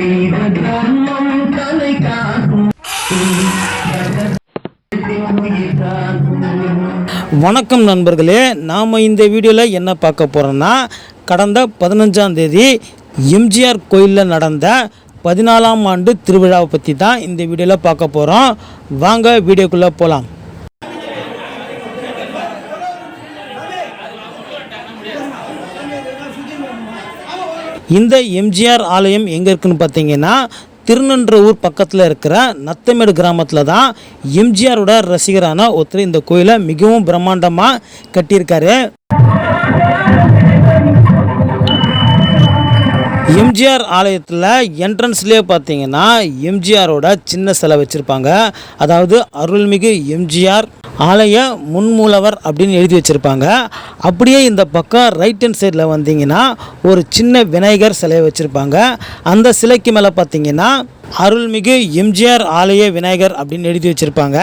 தர்மம் தலை காக்கும் வணக்கம் நண்பர்களே நாம் இந்த வீடியோவில் என்ன பார்க்க போகிறோன்னா கடந்த பதினஞ்சாம் தேதி எம்ஜிஆர் கோயிலில் நடந்த பதினாலாம் ஆண்டு திருவிழாவை பற்றி தான் இந்த வீடியோவில் பார்க்க போகிறோம் வாங்க வீடியோக்குள்ளே போகலாம் இந்த எம்ஜிஆர் ஆலயம் எங்கே இருக்குன்னு பார்த்தீங்கன்னா திருநன்றவூர் பக்கத்தில் இருக்கிற நத்தமேடு கிராமத்தில் தான் எம்ஜிஆரோட ரசிகரான ஒருத்தர் இந்த கோயிலை மிகவும் பிரம்மாண்டமாக கட்டியிருக்காரு. எம்ஜிஆர் ஆலயத்தில் என்ட்ரன்ஸ்லேயே பார்த்தீங்கன்னா எம்ஜிஆரோட சின்ன சிலை வச்சுருப்பாங்க. அதாவது அருள்மிகு எம்ஜிஆர் ஆலய முன்மூலவர் அப்படின்னு எழுதி வச்சுருப்பாங்க. அப்படியே இந்த பக்கம் ரைட் ஹேண்ட் சைடில் வந்தீங்கன்னா ஒரு சின்ன விநாயகர் சிலையை வச்சுருப்பாங்க. அந்த சிலைக்கு மேலே பார்த்தீங்கன்னா அருள்மிகு எம்ஜிஆர் ஆலய விநாயகர் அப்படின்னு எழுதி வச்சுருப்பாங்க.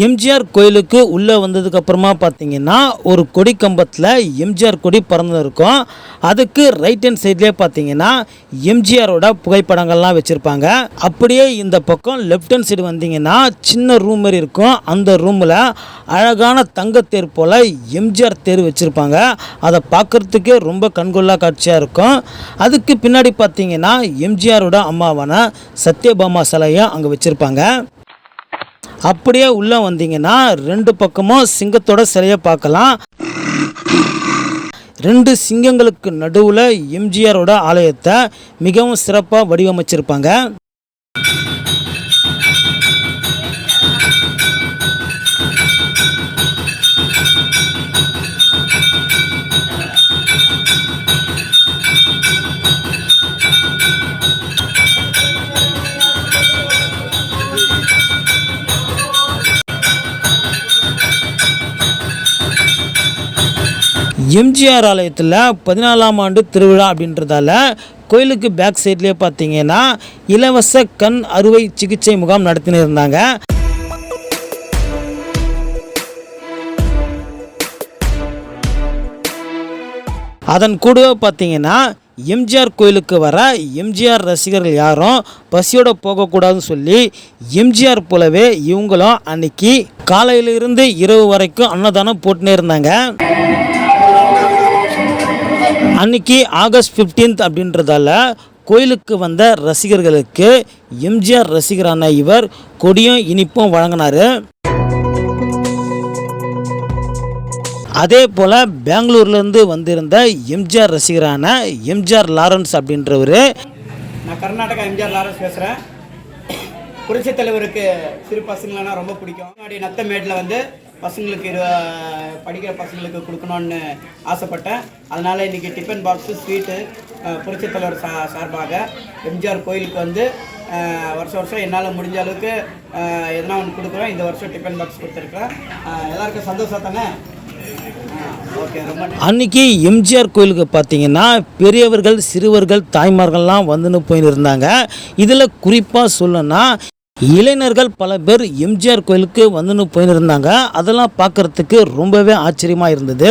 எம்ஜிஆர் கோயிலுக்கு உள்ளே வந்ததுக்கு அப்புறமா பார்த்தீங்கன்னா ஒரு கொடி கம்பத்தில் எம்ஜிஆர் கொடி பறந்து இருக்கும் அதுக்கு ரைட் ஹேண்ட் சைட்லேயே பார்த்தீங்கன்னா எம்ஜிஆரோட புகைப்படங்கள்லாம் வச்சுருப்பாங்க. அப்படியே இந்த பக்கம் லெஃப்ட் ஹேண்ட் சைடு வந்தீங்கன்னா சின்ன ரூம் மாதிரி இருக்கும். அந்த ரூமில் அழகான தங்கத்தேர் போல் எம்ஜிஆர் தேர் வச்சுருப்பாங்க. அதை பார்க்குறதுக்கே ரொம்ப கண்கொள்ளா காட்சியாக இருக்கும். அதுக்கு பின்னாடி பார்த்தீங்கன்னா எம்ஜிஆரோட அம்மாவான சத்யபாமா சிலையும் அங்கே வச்சுருப்பாங்க. அப்படியே உள்ளே வந்தீங்கன்னா ரெண்டு பக்கமும் சிங்கத்தோட சிலையை பார்க்கலாம். ரெண்டு சிங்கங்களுக்கு நடுவில் எம்ஜிஆரோட ஆலயத்தை மிகவும் சிறப்பாக வடிவமைச்சிருப்பாங்க. எம்ஜிஆர் ஆலயத்தில் பதினாலாம் ஆண்டு திருவிழா அப்படின்றதால கோயிலுக்கு பேக் சைட்லேயே பார்த்தீங்கன்னா இலவச கண் அறுவை சிகிச்சை முகாம் நடத்தின்னு இருந்தாங்க. அதன் கூடவே பார்த்தீங்கன்னா எம்ஜிஆர் கோயிலுக்கு வர எம்ஜிஆர் ரசிகர்கள் யாரும் பசியோட போகக்கூடாதுன்னு சொல்லி எம்ஜிஆர் போலவே இவங்களும் அன்னைக்கு காலையிலிருந்து இரவு வரைக்கும் அன்னதானம் போட்டுனே இருந்தாங்க. அன்னைக்கு ஆகஸ்ட் 15th அப்படின்றதால கோயிலுக்கு வந்த ரசிகர்களுக்கு எம்ஜிஆர் ரசிகரான இவர் கொடியும் இனிப்பும் வழங்கினார். அதே போல் பெங்களூர்லேருந்து வந்திருந்த எம்ஜிஆர் ரசிகரான எம்ஜிஆர் லாரன்ஸ் அப்படின்றவர். நான் கர்நாடகா எம்ஜிஆர் லாரன்ஸ் பேசுகிறேன் புரட்சித் தலைவருக்கு சிறு பசங்களனா ரொம்ப பிடிக்கும். முன்னாடி நத்தமேட்டில் வந்து பசங்களுக்கு இரு படிக்கிற பசங்களுக்கு கொடுக்கணும்னு ஆசைப்பட்டேன். அதனால் இன்றைக்கி டிஃபன் பாக்ஸு ஸ்வீட்டு புரட்சித் தலைவர் சா சார்பாக எம்ஜிஆர் கோயிலுக்கு வந்து வருஷம் வருஷம் என்னால் முடிஞ்ச அளவுக்கு எதனா ஒன்று கொடுக்குறோம். இந்த வருஷம் டிஃபன் பாக்ஸ் கொடுத்துருக்கேன் எல்லாருக்கும் சந்தோஷம் தானே? ஓகே அன்னைக்கு எம்ஜிஆர் கோயிலுக்கு பார்த்தீங்கன்னா பெரியவர்கள் சிறுவர்கள் தாய்மார்கள்லாம் வந்துன்னு போயின்னு இருந்தாங்க. இதில் குறிப்பாக சொல்லணும்னா இளைஞர்கள் பல பேர் எம்ஜிஆர் கோயிலுக்கு வந்துன்னு போயின்னு இருந்தாங்க. அதெல்லாம் பார்க்கறதுக்கு ரொம்பவே ஆச்சரியமாக இருந்தது.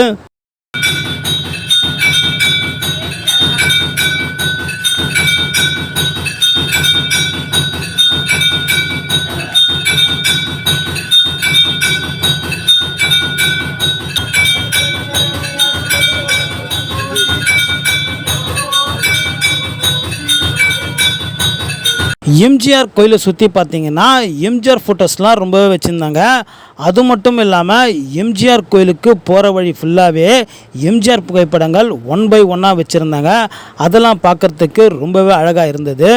எம்ஜிஆர் கோயிலை சுற்றி பார்த்தீங்கன்னா எம்ஜிஆர் ஃபோட்டோஸ்லாம் ரொம்பவே வச்சுருந்தாங்க. அது மட்டும் இல்லாமல் எம்ஜிஆர் கோயிலுக்கு போகிற வழி ஃபுல்லாகவே எம்ஜிஆர் புகைப்படங்கள் ஒன் பை ஒன்னாக வச்சுருந்தாங்க. அதெல்லாம் பார்க்குறதுக்கு ரொம்பவே அழகாக இருந்தது.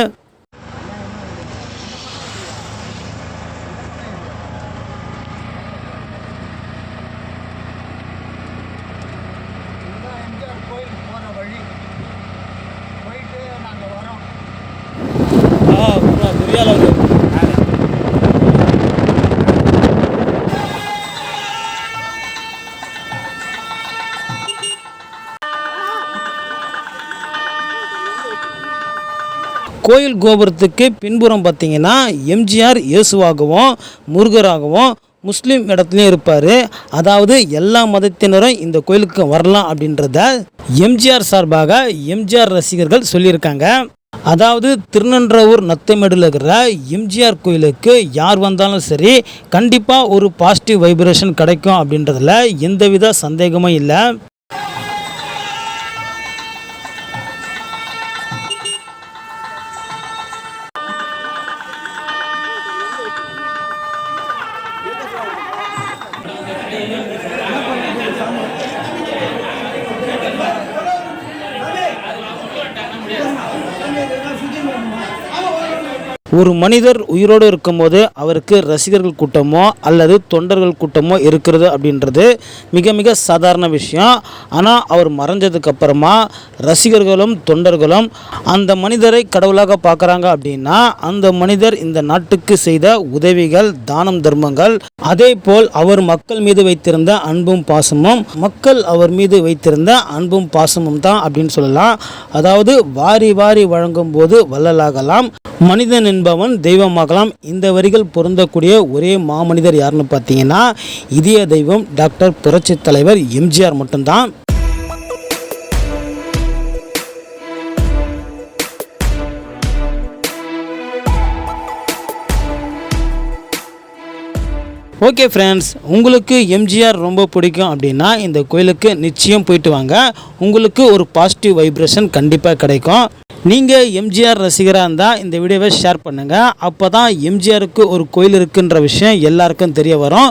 கோயில் கோபுரத்துக்கு பின்புறம் பார்த்தீங்கன்னா எம்ஜிஆர் இயேசுவாகவும் முருகராகவும் முஸ்லீம் இடத்துலையும் இருப்பார். அதாவது எல்லா மதத்தினரும் இந்த கோயிலுக்கு வரலாம் அப்படின்றத எம்ஜிஆர் சார்பாக எம்ஜிஆர் ரசிகர்கள் சொல்லியிருக்காங்க. அதாவது திருநன்றவூர் நத்தமேடில் இருக்கிற எம்ஜிஆர் கோயிலுக்கு யார் வந்தாலும் சரி கண்டிப்பாக ஒரு பாசிட்டிவ் வைப்ரேஷன் கிடைக்கும் அப்படின்றதுல எந்தவித சந்தேகமும் இல்லை. ஒரு மனிதர் உயிரோடு இருக்கும்போது அவருக்கு ரசிகர்கள் கூட்டமோ அல்லது தொண்டர்கள் கூட்டமோ இருக்கிறது அப்படின்றது மிக மிக சாதாரண விஷயம். ஆனால் அவர் மறைஞ்சதுக்கப்புறமா ரசிகர்களும் தொண்டர்களும் அந்த மனிதரை கடவுளாக பார்க்குறாங்க அப்படின்னா அந்த மனிதர் இந்த நாட்டுக்கு செய்த உதவிகள் தானம் தர்மங்கள் அதேபோல் அவர் மக்கள் மீது வைத்திருந்த அன்பும் பாசமும் மக்கள் அவர் மீது வைத்திருந்த அன்பும் பாசமும் தான் அப்படின்னு சொல்லலாம். அதாவது வாரி வாரி வழங்கும் போது வள்ளலாகலாம் மனிதன் என்பவன் தெய்வமாகலாம். இந்த வரிகள் பொருந்தக்கூடிய ஒரே மாமனிதர் யாருன்னு பார்த்தீங்கன்னா இதய தெய்வம் டாக்டர் புரட்சி தலைவர் எம்ஜிஆர் மட்டும்தான். ஓகே ஃப்ரெண்ட்ஸ் உங்களுக்கு எம்ஜிஆர் ரொம்ப பிடிக்கும் அப்படின்னா இந்த கோயிலுக்கு நிச்சயம் போயிட்டு வாங்க. உங்களுக்கு ஒரு பாசிட்டிவ் வைப்ரேஷன் கண்டிப்பாக கிடைக்கும். நீங்கள் எம்ஜிஆர் ரசிகராக இருந்தால் இந்த வீடியோவை ஷேர் பண்ணுங்கள் அப்போ தான் எம்ஜிஆருக்கு ஒரு கோயில் இருக்குன்ற விஷயம் எல்லாருக்கும் தெரிய வரும்.